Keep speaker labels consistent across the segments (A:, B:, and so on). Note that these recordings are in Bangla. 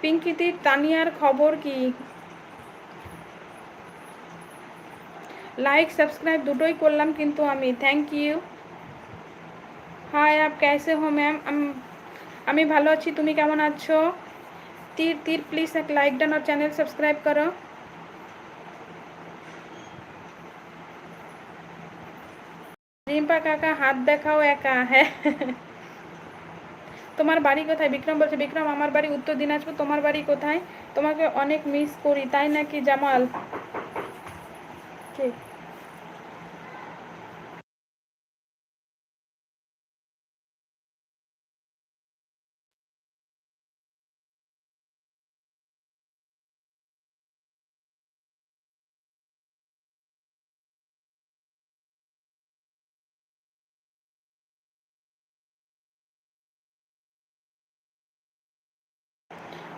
A: পিঙ্কিতি, তানিয়ার খবর কি? লাইক সাবস্ক্রাইব দুটোই করলাম কিন্তু আমি। থ্যাংক ইউ হাই আপ ক্যাসে হো ম্যাম আমি ভালো আছি, তুমি কেমন আছো? তীর তীর প্লিজ এক লাইক ডান আর চ্যানেল সাবস্ক্রাইব করো। রিম্পা কাকা, হাত দেখাও একা। হ্যাঁ তোমার বাড়ি কোথায়? বিক্রম বলছে, বিক্রম, আমার বাড়ি উত্তর দিনাজপুর, তোমার বাড়ি কোথায়? তোমাকে অনেক মিস করি, তাই নাকি জামাল? ঠিক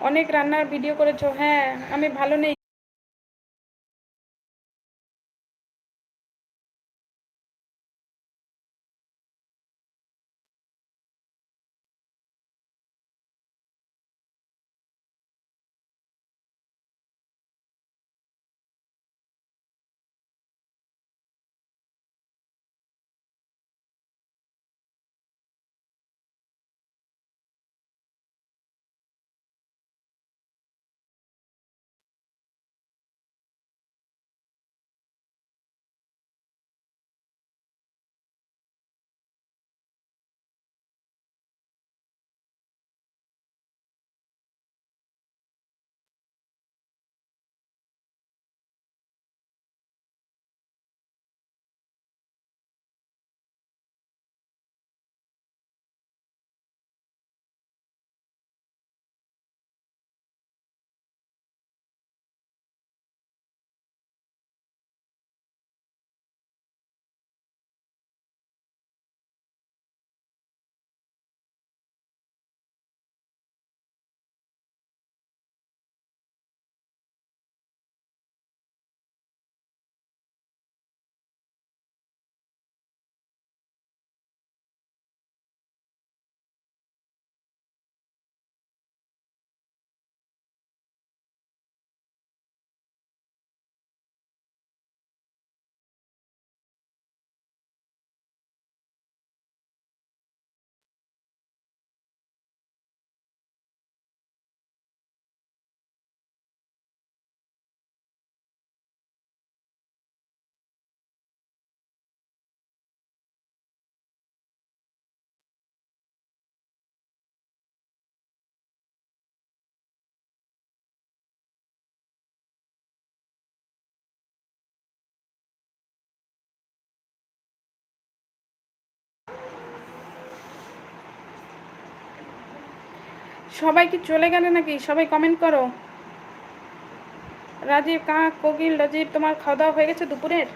A: অনেক রান্নার ভিডিও করেছ হ্যাঁ আমি ভালো নেই। সবাই কি চলে গেলে নাকি? সবাই কমেন্ট করো। রাজীব কাক কোকিল, রাজীব, তোমার খাওয়া দাওয়া হয়ে গেছে দুপুরের?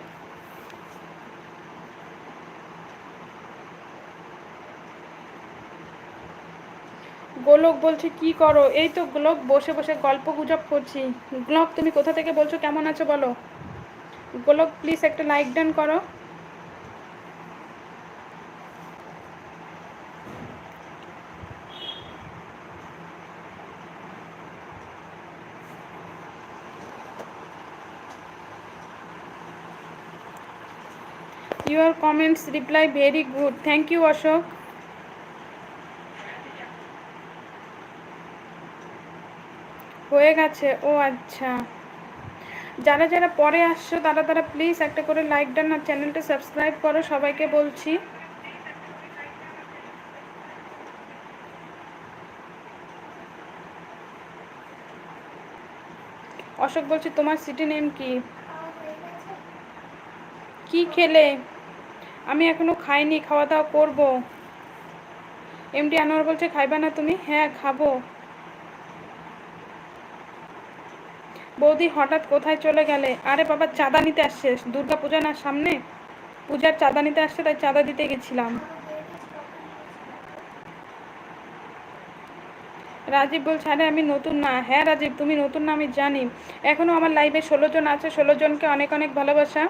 A: গোলক বলছে, কি করো? এই তো গোলক, বসে বসে গল্প গুজব করছি। গোলক, তুমি কোথা থেকে বলছো? কেমন আছো বলো। গোলক প্লিজ একটা লাইক ডান করো। Your comments reply very good thank you Ashok হয়ে গেছে। ও আচ্ছা। যারা যারা পরে আসছো তারা তারা প্লিজ একটা করে লাইক ডান আর চ্যানেলটা সাবস্ক্রাইব করো। সবাইকে বলছি। অশোক বলছি তোমার সিটি নেম কি? কি খেলে? আমি এখনও খাইনি খাওয়া দাওয়া করব এমডি আনোয়ার বলছে, খাইবা না তুমি? হ্যাঁ খাব। বৌদি হঠাৎ কোথায় চলে গেলে? আরে বাবা, চাঁদা নিতে আসছে দুর্গা পূজা না সামনে? পূজার চাঁদা নিতে আসছে, তাই চাঁদা দিতে গেছিলাম। রাজীব বলছে, আরে আমি নতুন না। হ্যাঁ রাজীব, তুমি নতুন না, আমি জানি। এখনও আমার লাইভে ষোলো জন আছে, ষোলো জনকে অনেক অনেক ভালোবাসা।